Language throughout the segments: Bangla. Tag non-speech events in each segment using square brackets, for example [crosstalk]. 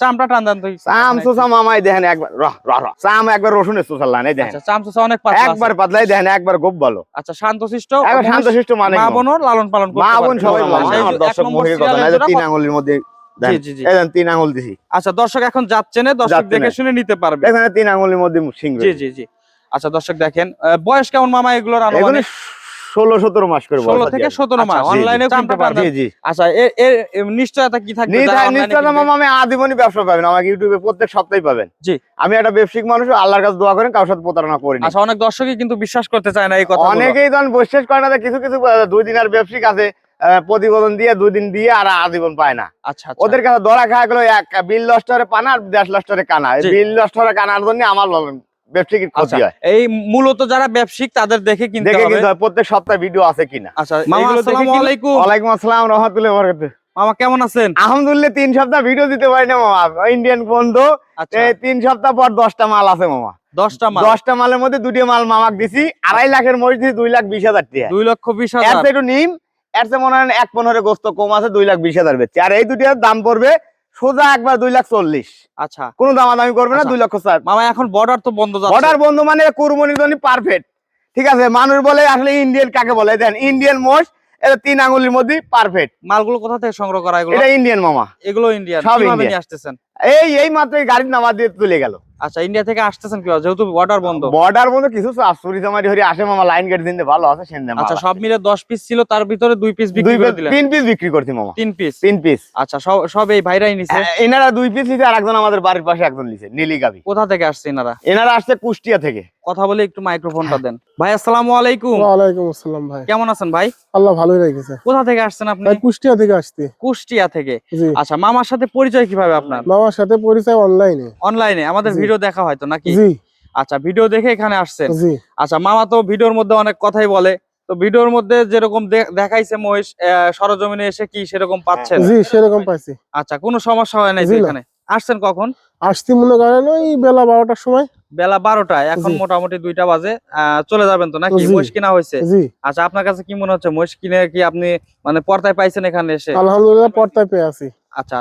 চামড়া টান দেন তো চাম চোষা মামাই দেখেন একবার চাম একবার রসুনের দেখেন। আচ্ছা চামচা অনেক পাতলা একবার পাতলাই দেখেন একবার গোপ ভালো। আচ্ছা শান্তশিষ্ট একবার শান্তশিষ্ট মানে মা কি? লালন পালন করতে মা বোন সবাই আচ্ছা, আমার দর্শক কথা না তিন মধ্যে তিন দিছি। আচ্ছা দর্শক এখন যাচ্ছে না দর্শক দেখে শুনে নিতে পারবে। এখানে তিন আঙুলের মধ্যে সিং জি জি জি। আচ্ছা দর্শক দেখেন বয়স কেমন মামা এগুলোর আনুমানিক? ষোলো সতেরো মাস করে ষোলো থেকে সতেরো মাস আচ্ছা, জি। অনলাইনেও কিনতে জি পারবেন। জি আচ্ছা এর নিশ্চয়তা কি থাকবে? যারা নিশ্চয় online এ নিশ্চয় কিনবে? মামা আমি আদিমনি ব্যবসা পাবেন আমাকে ইউটিউবে প্রত্যেক সপ্তাহে পাবেন। জি। আমি একটা ব্যবসায়িক মানুষ আল্লাহর কাছে দোয়া করেন কারোর সাথে প্রতারণা করিনি। আচ্ছা অনেক দর্শকই কিন্তু বিশ্বাস করতে চায় না এই কথা অনেকেই তখন বিশ্বাস করে না যে কিছু কিছু দুই দিনের ব্যবসায়িক আছে প্রতিবেদন দিয়ে দুই দিন দিয়ে আর আজীবন পায় না। আচ্ছা আচ্ছা। ওদের কাছে ধরা খাওয়া গেলো এক বিল লস্টরে পানা আর দেশ লস্টরে কানা। বিল লস্টরে কানার জন্য আমার ব্যবসায়িক ক্ষতি আচ্ছা, হয়? এই মূলত যারা ব্যবসায়িক তাদের দেখে কিনতে দেখে হয়, প্রত্যেক সপ্তাহে ভিডিও আছে কিনা? আচ্ছা মামা, এগুলো দেখে আসসালামু আলাইকুম। ওয়ালাইকুম আসসালাম রহমতুল্লাহ বরকাতুহ। মামা কেমন আছেন? আলহামদুলিল্লাহ তিন সপ্তাহ ভিডিও দিতে পারি না মামা। ইন্ডিয়ান বন্ধু আচ্ছা। এই তিন সপ্তাহ পর দশটা মাল আছে মামা। দশটা মাল? দশটা মালের মধ্যে দুটি মাল মামাক দিছি আড়াই লাখের মধ্যে দিছি দুই লাখ বিশ হাজার টাকা। দুই লক্ষ বিশ হাজার। একটু নিম এর মনে হয় এক পনেরো গোস্ত কম আছে দুই লাখ বিশ হাজার বেচছে। আর এই দুটির দাম পড়বে সোজা একবার দুই লাখ চল্লিশ। আচ্ছা। কোনো দামাদামি করবে না আচ্ছা। দুই লক্ষ চার মামা এখন বর্ডার তো বন্ধ বর্ডার বন্ধ মানে কুরবানির জন্য পারফেক্ট ঠিক আছে মানুষ বলে আসলে ইন্ডিয়ান কাকে বলে? দেন ইন্ডিয়ান মোষ এটা তিন আঙ্গুলির মধ্যে পারফেক্ট মালগুলো কোথা থেকে সংগ্রহ করা এগুলো? এটা ইন্ডিয়ান মামা। এগুলো ইন্ডিয়ান সব ইন্ডিয়ান আসতেছেন? এই এই মাত্র গাড়ির নামা দিয়ে তুলে গেল। আচ্ছা ইন্ডিয়া থেকে আসতেছেন কীভাবে? যেহেতু বর্ডার বন্ধ। বর্ডার বন্ধু কিছু চুরি চামারি হরি আসে মামা লাইন গেট দিতে ভালো আছে সেন্দে আচ্ছা সব মিলে দশ পিস ছিল তার ভিতরে দুই পিস বিক্রি করে দিলেন। তিন পিস বিক্রি করছি মামা। তিন পিস তিন পিস আচ্ছা সব সব এই ভাইরাই নিছে? এনারা দুই পিস নিছে আর একজন আমাদের বাড়ির পাশে একজন নিছে নীলি গাবি কোথা থেকে আসছে এনারা? এনারা আসছে কুষ্টিয়া থেকে। কথা বলে একটু মাইক্রোফোনটা দেন। ভাই আসসালামু আলাইকুম। ওয়ালাইকুম আসসালাম ভাই। কেমন আছেন ভাই? আল্লাহ ভালোই রেখেছে। কোথা থেকে আসছেন আপনি? কুষ্টিয়া থেকে আসছি। কুষ্টিয়া থেকে। আচ্ছা মামার সাথে পরিচয় কীভাবে আপনার? মামার সাথে পরিচয় অনলাইনে অনলাইনে আমাদের ভিডিও দেখা হয়তো নাকি? জি। আচ্ছা ভিডিও দেখে এখানে আসছেন। জি। আচ্ছা মামা তো ভিডিওর মধ্যে অনেক কথাই বলে। তো ভিডিওর মধ্যে যেরকম দেখাইছে মহেশ সরজমিনে এসে কি সেরকম পাচ্ছেন? জি সেরকম পাইছি। আচ্ছা কোনো সমস্যা হয় নাই। এখানে? আসছেন কখন? আসছি মনে করেন ওই বেলা বারোটার সময়। বেলা বারোটায় এখন মোটামুটি দুইটা বাজে। চলে যাবেন তো নাকি। মহিষ কিনা হয়েছে? আচ্ছা আপনার কাছে কি মনে হচ্ছে? মহিষ কিনে কি আপনি মানে পর্দায় পাইছেন এখানে এসে? আলহামদুলিল্লাহ পর্দায় পেয়ে আছি। আচ্ছা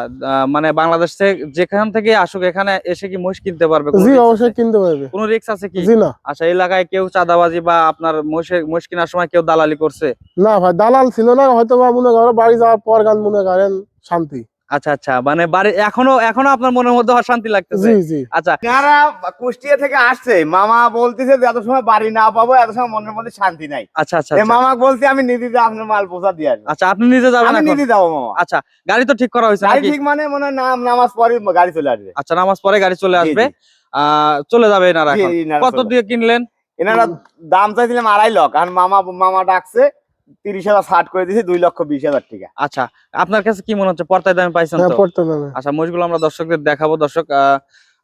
মানে বাংলাদেশ থেকে যেখান থেকে আসুক এখানে এসে কি মহিষ কিনতে পারবে কোনো জি অবশ্যই কিনতে পারবে। কোনো রিক্স আছে কি? জি না। আচ্ছা এলাকায় কেউ চাঁদাবাজি বা আপনার মহিষের মহিষ কেনার সময় কেউ দালালি করছে? না ভাই দালাল ছিল না হয়তো বা মনে করো বাড়ি যাওয়ার পর গান মনে করেন শান্তি। আচ্ছা আচ্ছা মানে বাড়ি এখনও এখনও আপনার মনের মধ্যে অশান্তি লাগতেছে? জি জি। আচ্ছা। যারা কুষ্টিয়া থেকে আসছে মামা বলতেছে যে এত সময় বাড়ি না পাবো এত সময় মনের মধ্যে শান্তি নাই। আচ্ছা আচ্ছা আচ্ছা। মামা বলছে আমি নিজে যে আপনার মাল পোষা দিয়ে আসব। আচ্ছা আপনি নিজে যাবেন আমি নিজে যাব মামা। আচ্ছা গাড়ি তো ঠিক করা হয়েছে গাড়ি ঠিক মানে মনে হয় নাম নামাজ পরে গাড়ি চলে আসবে। আচ্ছা নামাজ পরে গাড়ি চলে আসবে। আহ চলে যাবে এনারা এখন। কত দিয়ে কিনলেন? এনারা দাম চাইছিলাম আড়াই লক্ষ আর মামা মামা ডাকছে তিরিশ হাজার ষাট করে দিয়েছে দুই লক্ষ বিশ হাজার টাকা। আচ্ছা আপনার কাছে কি মনে হচ্ছে? পর্দায় দামে পাইছেন হ্যাঁ আচ্ছা মহিষগুলো আমরা দর্শকদের দেখাবো। দর্শক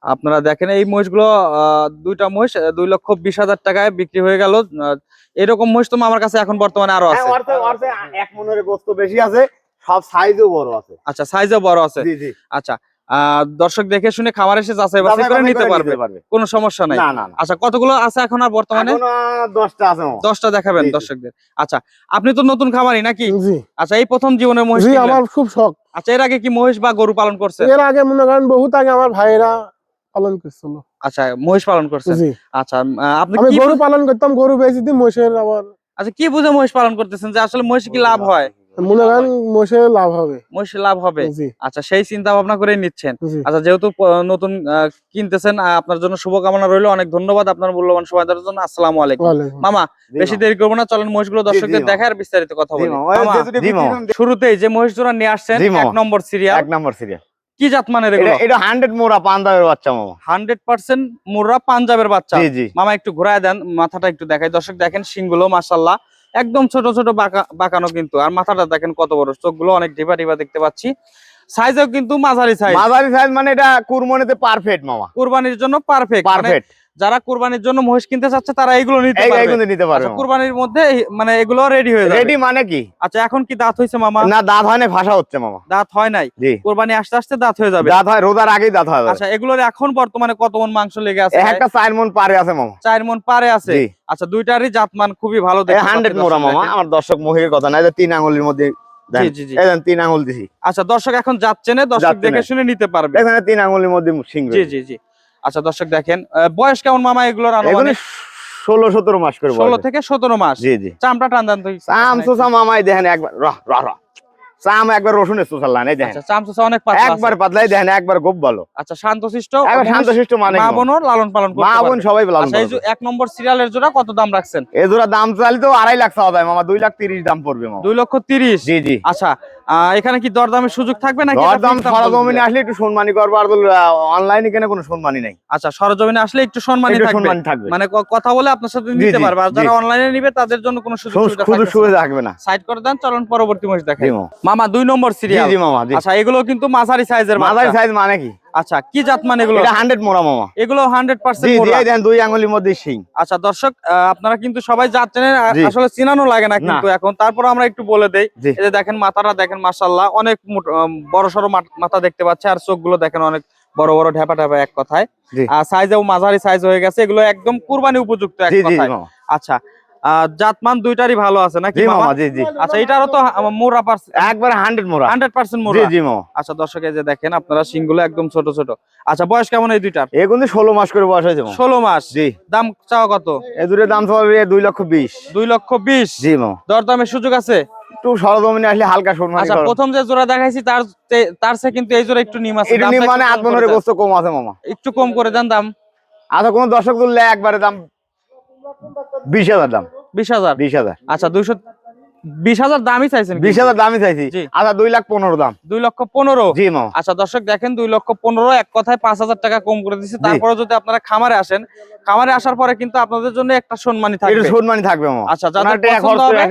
আপনারা দেখেন এই মহিষগুলো আহ, দুইটা মহিষ দুই লক্ষ বিশ হাজার টাকায় বিক্রি হয়ে গেল। আহ, এরকম মহিষ তো আমার কাছে এখন বর্তমানে আরও হ্যাঁ আছে অর্থে এক মনের গোস্ত বেশি আছে সব সাইজও বড় আছে। আচ্ছা সাইজও বড় আছে। জি জি। আচ্ছা দর্শক দেখে শুনে খামার এসে যাচাই বাছাই করে নিতে পারবে। কোনো সমস্যা নাই। আচ্ছা কতগুলো আছে এখন আর বর্তমানে? দশটা আছে দশটা দেখাবেন। দর্শকদের। আচ্ছা আপনি তো নতুন খামারি নাকি? আচ্ছা এই প্রথম জীবনের মহিষ আমার খুব শখ। আচ্ছা এর আগে কি মহিষ বা গরু পালন করছে এর আগে মনে করেন বহুত আগে আমার ভাইয়েরা পালন করছিল। আচ্ছা মহিষ পালন করছেন। জি। আচ্ছা আপনি কি গরু পালন করতাম গরু বেশি মহিষের আবার আচ্ছা কি বুঝে মহিষ পালন করতেছেন? যে আসলে মহিষ কি লাভ হয়? মনে করেন লাভ হবে। লাভ হবে। আচ্ছা সেই চিন্তা ভাবনা করে নিচ্ছেন। আচ্ছা যেহেতু নতুন কিনতেছেন আপনার জন্য শুভকামনা রইল। অনেক ধন্যবাদ আপনার মূল্যবান সময় দেওয়ার জন্য। আসসালামু আলাইকুম। মামা বেশি দেরি করব না। চলেন মহিষগুলো দর্শকদের মামা। দেখে আর বিস্তারিত কথা বলি। শুরুতেই যে মহিষ জোড়া নিয়ে আসছেন এক নম্বর সিরিয়াল। এক নম্বর সিরিয়াল। কি জাত মানের এগুলো? এটা এটা হান্ড্রেড মোড়া পান্দাবের বাচ্চা মামা। হান্ড্রেড পার্সেন্ট মুর্রা পাঞ্জাবের বাচ্চা। জি জি। মামা একটু ঘুরায় দেন মাথাটা একটু দেখাই। দর্শক দেখেন শিংগুলো মাসাল্লাহ একদম ছোট ছোট বাঁকা- বাঁকানো কিন্তু। আর মাথাটা দেখেন কত বড় চোখগুলো অনেক ঢিপা ঢিপা দেখতে পাচ্ছি। সাইজও কিন্তু মাঝারি সাইজ মাঝারি সাইজ মানে এটা কুরবানিতে পারফেক্ট মামা। কুরবানির জন্য পারফেক্ট পারফেক্ট যারা কোরবানির জন্য মহিষ কিনতে চাচ্ছে তারা এইগুলো নিতে পারবে। কিন্তু নিতে পারবে। আচ্ছা, কুরবানির মধ্যে মানে এগুলো রেডি হয়ে যাবে। রেডি মানে কি? আচ্ছা এখন কি দাঁত হইছে মামা? না দাঁত হয় না ভাষা হচ্ছে মামা। দাঁত হয় নাই? কুরবানি আসতে আসতে দাঁত হয়ে যাবে। দাঁত হয় রোজার আগেই দাঁত হয় আচ্ছা এগুলোর এখন বর্তমানে কত মন মাংস লেগে আছে? একটা চার মন পারে আছে মামা। চার মন পারে আছে? আচ্ছা দুইটারই জাতমান খুবই ভালো দেখতে পাচ্ছি মোড়া দর্শক মামা আমার দর্শক মহির কথা না তিন আঙুলের মধ্যে তিন আঙুল দিছি। আচ্ছা দর্শক এখন যাচ্ছে না দর্শক দেখে শুনে নিতে পারবে। এখানে তিন আঙুলের মধ্যে জি জি জি। আচ্ছা দর্শক দেখেন বয়স কেমন মামা এগুলোর আনুমানিক? ষোলো সতেরো মাস করে ষোলো থেকে সতেরো মাস। জি জি। চামড়া টান দেন চাম সোসা মামাই দেখেন একবার রাহ রাহ রাহ চাম একবার রসুনের সোসা লান দেখেন। চামচা অনেক পাতলা একবার পাতলাই দেখেন একবার গোপ ভালো। আচ্ছা শান্তশিষ্ট একবার শান্তশিষ্ট মানে মা লালন পালন করতে মা বোন সবাই লালন আচ্ছা এই এক নম্বর সিরিয়ালের জোড়া কত দাম রাখছেন? জোড়া দাম চাইলে তো আড়াই লাখ চাওয়া যায় মামা দুই লাখ তিরিশ দাম পড়বে মামা। দুই লক্ষ তিরিশ। জি জি। আচ্ছা এখানে কি দরদামের সুযোগ থাকবে নাকি দর এটা দাম fixed দাম সরজমিনে আসলে একটু সম্মানী করব। আর অনলাইনে কেন কোনো সম্মানী নাই? আচ্ছা সরজমিনে আসলে একটু সম্মানই থাকবে। সম্মানী থাকবে। মানে কথা বলে আপনার সাথে নিতে পারবে। আর যারা অনলাইনে নিবে তাদের জন্য কোনো সুযোগ সুবিধা থাকবে না। সাইড করে দেন চলুন পরবর্তী মাস দেখাই। মামা দুই নম্বর সিরিয়াল জি মামা আচ্ছা এগুলো কিন্তু মাঝারি সাইজের মাঝারি সাইজ মানে কি? আচ্ছা কি জাত মানে এগুলো? এটা হান্ড্রেড মোড়া মামা। এগুলো হান্ড্রেড জি পার্সেন্ট জি দেন দুই আঙুলির মধ্যে সিং আচ্ছা দর্শক আপনারা কিন্তু সবাই যাচ্ছেন জি। আসলে চিনানো লাগে না কিন্তু এখন। তারপর আমরা একটু বলে দেই এই যে দেখেন মাথাটা দেখেন মাশাল্লাহ অনেক বড় সড়ো মাথা দেখতে পাচ্ছে আর চোখগুলো দেখেন অনেক বড় বড় ঢেপা ঢেপা এক কথায়। আর সাইজেও মাঝারি সাইজ হয়ে গেছে এগুলো একদম কুরবানি উপযুক্ত এক কথায়। আচ্ছা জাতমান দুইটারই ভালো আছে নাকি মামা জি জি। আচ্ছা এটারও তো মোরা একবার হান্ড্রেড মোড়া। হান্ড্রেড পার্সেন্ট জি মোরা জি মামা। আচ্ছা দর্শক এই যে দেখেন আপনারা সিংগুলো একদম ছোট ছোট। আচ্ছা বয়স কেমন এই দুইটার? এ কিন্তু ষোলো মাস করে বয়স হয়েছে মামা। ষোলো মাস। জি। দাম চাওয়া কত? এ দূরে দাম চলবে দুই লক্ষ বিশ। দুই লক্ষ বিশ। জি মামা। দরদামের সুযোগ আছে? একটু সরজমিনে আসলে হালকা সম্মানী আচ্ছা প্রথম যে জোড়া দেখাইছি তার তার সে কিন্তু এই জোড়া একটু নিম আছে। এটা দামটা মানে আত্মনের গোস্ত কম আছে মামা। একটু কম করে দেন দাম। আচ্ছা কোন দর্শক তুললে একবারে দাম বিশ হাজার দাম। বিশ হাজার? বিশ হাজার। আচ্ছা দুইশো বিশ হাজার দামই চাইছেন বিশ হাজার দামই চাইছি। আচ্ছা দুই লাখ পনেরো দাম। দুই লক্ষ পনেরো? জি মামা। আচ্ছা দর্শক দেখেন দুই লক্ষ পনেরো এক কথায় পাঁচ হাজার টাকা কম করে দিচ্ছে তারপরে যদি আপনারা খামারে আসেন খামারে আসার পরে কিন্তু আপনাদের জন্য একটা সম্মানী থাকবে। সম্মানী থাকবে মামা। আচ্ছা যাদের পছন্দ হবে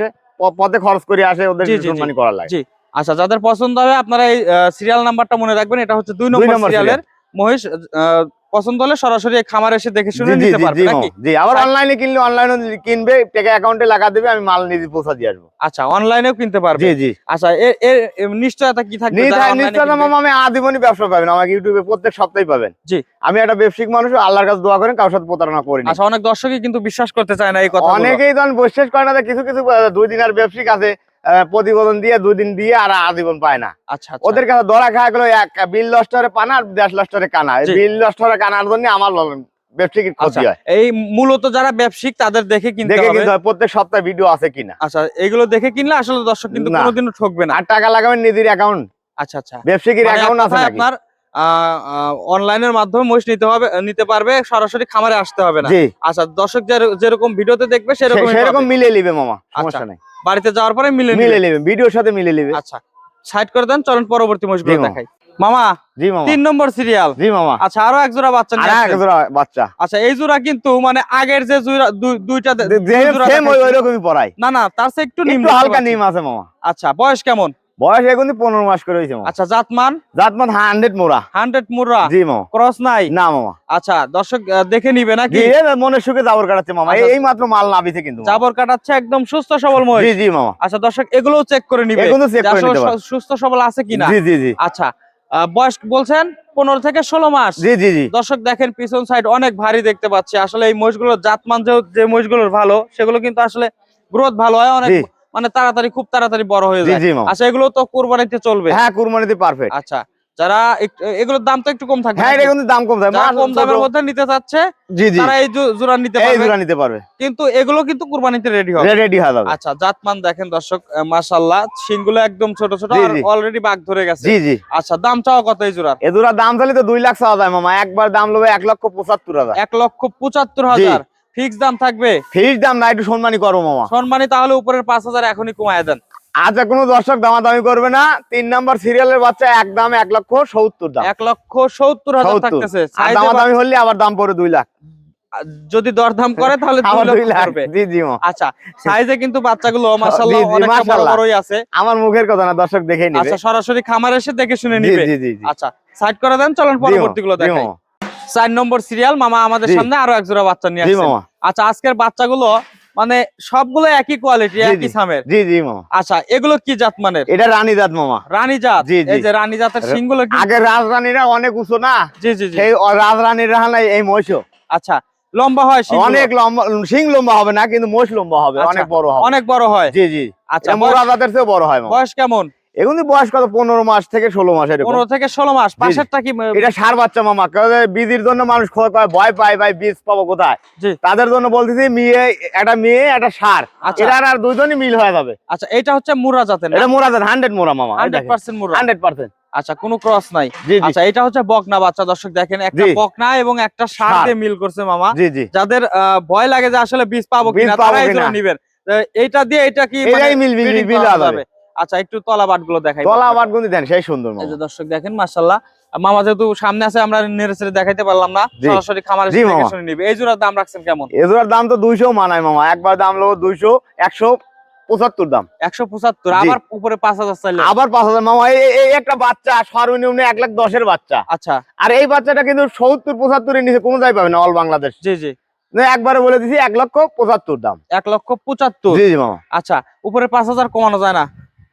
পথে খরচ করে আসে ওদের। সম্মানী করা লাগে। জি। আচ্ছা যাদের পছন্দ হবে আপনারা এই সিরিয়াল নাম্বারটা মনে রাখবেন। এটা হচ্ছে দুই নম্বর সিরিয়ালের আহ, পছন্দ হলে সরাসরি খামারে এসে দেখে শুনে নিতে পারবে নাকি? জি আবার অনলাইনে কিনলে অনলাইনে কিনবে টাকা অ্যাকাউন্টে লাগা দেবে আমি মাল নিজে পৌঁছা দিয়ে আসব। আচ্ছা অনলাইনেও কিনতে পারবে? জি জি। আচ্ছা এর নিশ্চয়তা কি থাকবে? যারা online এ নিশ্চয় মামা আমি আজীবনই ব্যবসা পাবেন আমাকে ইউটিউবে প্রত্যেক সপ্তাহে পাবেন। জি। আমি একটা ব্যবসায়িক মানুষ আল্লাহর কাছে দোয়া করেন কারোর সাথে প্রতারণা করিনি। আচ্ছা অনেক দর্শকই কিন্তু বিশ্বাস করতে চায় না এই কথা অনেকেই তখন বিশ্বাস করে না যে কিছু কিছু দুই দিন আর ব্যবসায়িক আছে প্রতিবেদন দিয়ে দুদিন দিয়ে আর আজীবন পায় না। আচ্ছা আচ্ছা। ওদের কাছে ধরা খাওয়া গেলো এক বিল লস্টরে পানা আর দেশ লস্টরে কানা। বিল লস্টরে কানার জন্য আমার ব্যবসায়িক ক্ষতি আচ্ছা, হয়। এই মূলত যারা ব্যবসায়িক তাদের দেখে কিনতে দেখে কিনতে হয়, প্রত্যেক সপ্তাহে ভিডিও আছে কিনা। আচ্ছা এগুলো দেখে কিনলে আসলে দর্শক কিন্তু। কোনোদিনও ঠকবে না। আর টাকা লাগাবেন নিজের অ্যাকাউন্ট আচ্ছা আচ্ছা। ব্যবসায়িকের মানে অ্যাকাউন্ট আছে আপনার অনলাইনের মাধ্যমে মহিষ নিতে হবে নিতে পারবে সরাসরি খামারে আসতে হবে না। আচ্ছা দর্শক যেরকম ভিডিওতে দেখবে সেরকম সেরকম মিলে নিবে মামা আচ্ছা, সমস্যা নাই। বাড়িতে যাওয়ার পরে মিলে মিলে নিবে। ভিডিওর সাথে মিলে নিবে। আচ্ছা সাইড করে দেন চলেন পরবর্তী মহিষগুলো। দেখাই। মামা জি মামা। তিন নম্বর সিরিয়াল জি মামা। আচ্ছা আরও এক জোড়া বাচ্চা নিয়ে এক জোড়া বাচ্চা। আচ্ছা এই জোড়া কিন্তু মানে আগের যে জোড়া দুই- দুইটা সেম ওই রকমই পড়াই না না তার চেয়ে একটু নিম্ন একটু হালকা নিম আছে মামা। আচ্ছা বয়স কেমন? বয়স এখন পনেরো মাস করে হয়েছে আচ্ছা জাতমান জাতমান হান্ড্রেড মোড়া। হান্ড্রেড মুর্রা জি মামা ক্রস নাই? না মামা আচ্ছা দর্শক দেখে নিবে নাকি? মনের সুখে জাবর কাটাচ্ছে মামা আচ্ছা। এই মাত্র মাল নাবিছে কিন্তু। জাবর কাটাচ্ছে একদম সুস্থ সবল মহিষ। জি জি মামা আচ্ছা দর্শক এগুলোও চেক করে নিবে। এগুলো চেক করে নিতে সুস্থ সবল আছে কিনা। জি জি জি। আচ্ছা বয়স বলছেন পনেরো থেকে ষোলো মাস। জি জি জি। দর্শক দেখেন পিছন সাইড অনেক ভারী দেখতে পাচ্ছি। আসলে এই মহিষগুলোর জাতমান যে মহিষগুলোর ভালো সেগুলো কিন্তু আসলে গ্রোথ ভালো হয়। অনেক মানে তাড়াতাড়ি খুব তাড়াতাড়ি বড় হয়ে যায়। আচ্ছা এগুলো তো কোরবানিতে চলবে। হ্যাঁ কুরবানিতে পারফেক্ট আচ্ছা যারা এগুলোর দাম তো একটু কম থাকবে হ্যাঁ কিন্তু দাম কম থাকে যারা কম দামের মধ্যে নিতে চাচ্ছে জি জি। তারা এই জোড়া নিতে এই পারবে। জোড়া নিতে পারবে। কিন্তু এগুলো কিন্তু কুরবানিতে রেডি হবে। রেডি হয়ে যাবে। আচ্ছা জাতমান দেখেন দর্শক মাশাল্লাহ শিংগুলো একদম ছোট ছোট আর অলরেডি বাঘ ধরে গেছে। জি জি। আচ্ছা দাম চাওয়া কত এই জোড়ার এ জোড়া দাম চাইলে তো দুই লাখ চাওয়া যায় মামা। একবার দাম লোবে এক লক্ষ পঁচাত্তর হাজার। এক লক্ষ পঁচাত্তর হাজার। ফিক্স দাম থাকবে? ফিস দাম না একটু সম্মানী করব মামা। সম্মানী তাহলে উপরের পাঁচ হাজার এখনই কমায় দেন। আচ্ছা কোনো দর্শক দামাদামি করবে না। তিন নাম্বার সিরিয়ালের বাচ্চা এক দাম এক লক্ষ সত্তর দাম। এক লক্ষ সত্তর হাজার থাকতেছে। দামাদামি হলে আবার দাম পড়ে দুই লাখ। যদি দরদাম করে তাহলে [laughs] জি জি আচ্ছা সাইজে কিন্তু বাচ্চাগুলো মাশাআল্লাহ জি, বড় বড়ই আছে। আমার মুখের কথা না দর্শক দেখে নিবে। আচ্ছা সরাসরি খামার এসে দেখে শুনে নিবে। জি জি আচ্ছা সাইড করে দেন চলেন জি মামা, পরবর্তী গুলো জি দেখাই। মামা, চার নম্বর সিরিয়াল মামা আমাদের সামনে আরও এক জোড়া বাচ্চা নিয়ে আসছে আচ্ছা আজকের বাচ্চাগুলো মানে সবগুলো একই কোয়ালিটি একই সামের। জি জি মামা। আচ্ছা এগুলো কি জাত মানের? এটা রানী জাত মামা। রানী জাত। এই যে রানী জাতের সিংগুলো কি? আগে রাজরানীরা অনেক উঁচু না? জি জি জি। সেই রাজরানীরা নাই এই মহিষ আচ্ছা লম্বা হয় শিংগুলো? অনেক লম্বা সিং লম্বা হবে না কিন্তু মোষ লম্বা হবে আচ্ছা, অনেক বড় হবে। অনেক বড় হয়। জি জি। আচ্ছা মোরা জাতের চেয়েও বড় হয় মামা। বয়স কেমন? এখন বয়স কত? পনেরো মাস থেকে ষোলো মাস এরকম। পনেরো থেকে ষোলো মাস পাশেরটা কি এটা সার বাচ্চা মামা। বীজের জন্য মানুষ ভয় পায় ভাই বীজ পাবো কোথায়? তাদের জন্য বলতেছি মেয়ে একটা মেয়ে একটা সার। আচ্ছা। আর দুইজনই মিল হয়ে যাবে। আচ্ছা এটা হচ্ছে মুরা জাতের এটা মোরা হান্ড্রেড মোরা মামা হান্ড্রেড পার্সেন্ট মুরা। হান্ড্রেড পার্সেন্ট আচ্ছা কোনো ক্রস নাই। আচ্ছা এটা হচ্ছে বকনা বাচ্চা দর্শক দেখেন একটা বকনা এবং একটা সার দিয়ে মিল করছে মামা। জি জি। যাদের ভয় লাগে যে আসলে বীজ পাবো কিনা তারা এই। জন্য নিবেন। এইটা দিয়ে এটা কি মানে এটাই মিল মিল মিল যাবে। যাবে? আচ্ছা একটু তলা বাটগুলো দেখাই তলা গুন্দি দেন সেই সুন্দর এই যে দর্শক দেখেন মাশাল্লাহ মামা যেহেতু সামনে আছে আমরা নেড়ে দেখাইতে পারলাম না। সরাসরি খামারে শুনে নিবে। এই জোড়ার দাম রাখছেন কেমন? এজোড়ার দাম তো দুইশো মানায় মামা। একবার দাম একশো পঁচাত্তর দাম। একশো পঁচাত্তর আবার উপরে পাঁচ হাজার চাইলে। আবার পাঁচ হাজার মামা এই এই- এই একটা বাচ্চা সর্বনিম্ন এক লাখ দশের বাচ্চা। আচ্ছা। আর এই বাচ্চাটা কিন্তু সত্তর পঁচাত্তরের নিচে কোনো দায় পাবে না অল বাংলাদেশ। জি জি। একবারে বলে দিছি এক লক্ষ পঁচাত্তর দাম। এক লক্ষ পঁচাত্তর। জি জি মামা। আচ্ছা উপরে পাঁচ হাজার কমানো যায় না?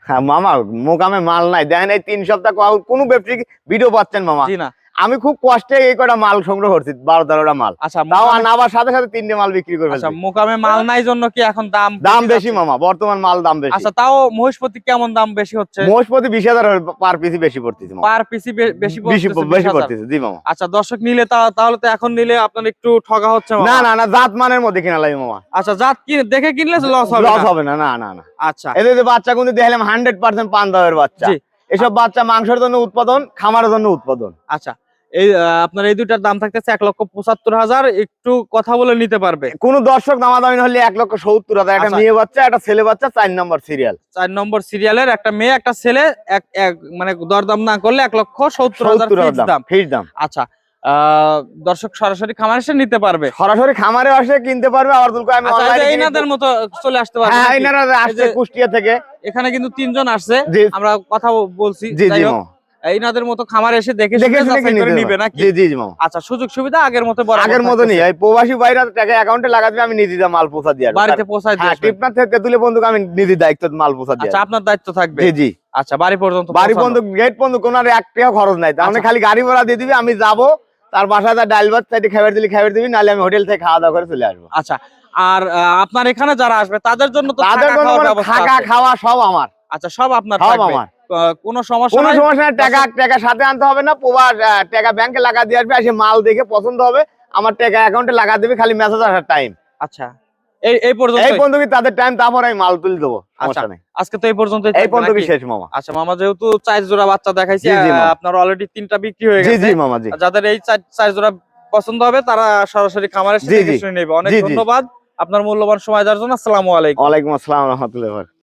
হ্যাঁ মামা, মোকামে মাল নাই। দেখেন এই তিন সপ্তাহ কোন- ব্যবসায়িক ভিডিও পাচ্ছেন, মামা। জি না। আমি খুব কষ্টে এই কটা মাল সংগ্রহ করছি বারো তেরোটা মাল। আচ্ছা তাও মোকামে- সাথে সাথে তিনটে মাল বিক্রি করে আচ্ছা মোকামে মাল নাই জন্য কি এখন দাম দাম বেশি মামা বর্তমান মাল দাম বেশি। আচ্ছা তাও মহিষপতি কেমন দাম বেশি হচ্ছে? মোষপতি বিশ হাজার পার পিসি বেশি পড়তেছে পার পিসি বেশি বেশি পড়তেছে, বেশি পড়তেছে জি মামা। আচ্ছা দর্শক নিলে তাহলে তো এখন নিলে আপনার একটু ঠগা হচ্ছে না না না জাত মানের মধ্যে কিনা লাগবে মামা। আচ্ছা জাত কি দেখে কিনলে লস হবে লস। হবে না না না না। আচ্ছা। এদের যে বাচ্চা কিন্তু দেখলাম হান্ড্রেড পার্সেন্ট পান দাওয়ের বাচ্চা। এসব বাচ্চা মাংসের জন্য উৎপাদন খামারের জন্য উৎপাদন। আচ্ছা এই আপনার এই দুইটার দাম থাকতেছে এক লক্ষ পঁচাত্তর হাজার। একটু কথা বলে নিতে পারবে। কোন দর্শক দামাদামি হলে এক লক্ষ সত্তর হাজার। একটা আচ্ছা। মেয়ে বাচ্চা একটা ছেলে বাচ্চা চার নম্বর সিরিয়াল চার নম্বর সিরিয়ালের একটা মেয়ে একটা ছেলে এক এক মানে দরদাম না করলে এক লক্ষ সত্তর হাজার দাম। ফিস দাম। আচ্ছা দর্শক সরাসরি খামার এসে নিতে পারবে। সরাসরি খামারে আসে কিনতে পারবে আবার দুলকে আমি আচ্ছা এইনাদের মতো চলে আসতে পারবে হ্যাঁ? আসছে কুষ্টিয়া থেকে। এখানে কিন্তু তিনজন আসছে। আমরা কথা বলছি। জি জি। এইনাদের মতো খামার এসে দেখে দেখে করে নিবে নাকি? জি জি মামা। আচ্ছা সুযোগ সুবিধা আগের মতো বরাবর আগের মতো নেই। এই প্রবাসী বাইরা টাকা অ্যাকাউন্টে লাগাতে আমি নিজে মাল পৌঁছা দিয়ে বাড়িতে পৌঁছায় দিয়ে হ্যাঁ। টিপনার থেকে তুলে বন্ধুকে আমি নিজে দায়িত্ব মাল পৌঁছা দিয়ে আচ্ছা আপনার দায়িত্ব থাকবে। জি জি। আচ্ছা বাড়ি পর্যন্ত বাড়ি। বন্ধু গেট বন্ধু কোনো আর এক টাকা খরচ নাই। মানে আচ্ছা। খালি গাড়ি ভাড়া দিয়ে দিবি আমি যাব। তার বাসায় তার ডাল ভাত চাইতে খাবার দিলি খাবার দিবি নাহলে আমি হোটেল থেকে খাওয়া দাওয়া করে চলে আসব। আচ্ছা আর আপনার এখানে যারা আসবে তাদের জন্য তো থাকা মানে। খাওয়া সব আমার। আচ্ছা সব আপনার সব আমার। কোনো সমস্যা কোনো সমস্যা নাই টাকা টাকা সাথে আনতে হবে না প্রবাস টাকা ব্যাংকে লাগা দিয়ে আসবে এসে মাল দেখে পছন্দ হবে আমার টাকা অ্যাকাউন্টে লাগা দেবে খালি মেসেজ আসার টাইম আচ্ছা। এই এই পর্যন্ত এই পর্যন্ত তাদের টাইম তারপর আমি মাল তুলে দেবো সমস্যা আজকে তো এই পর্যন্ত এই পর্যন্ত শেষ মামা? আচ্ছা মামা যেহেতু চার জোড়া বাচ্চা দেখাইছে জি, জি। আপনার অলরেডি তিনটা বিক্রি হয়ে গেছে জি মামা জি। যাদের এই চার জোড়া পছন্দ হবে তারা সরাসরি খামারে এসে দেখে শুনে নেবে। অনেক জি, জি। ধন্যবাদ। আপনার মূল্যবান সময় দেওয়ার জন্য আসসালামু আলাইকুম। ওয়ালাইকুম আসসালাম রহমতুল্লাহ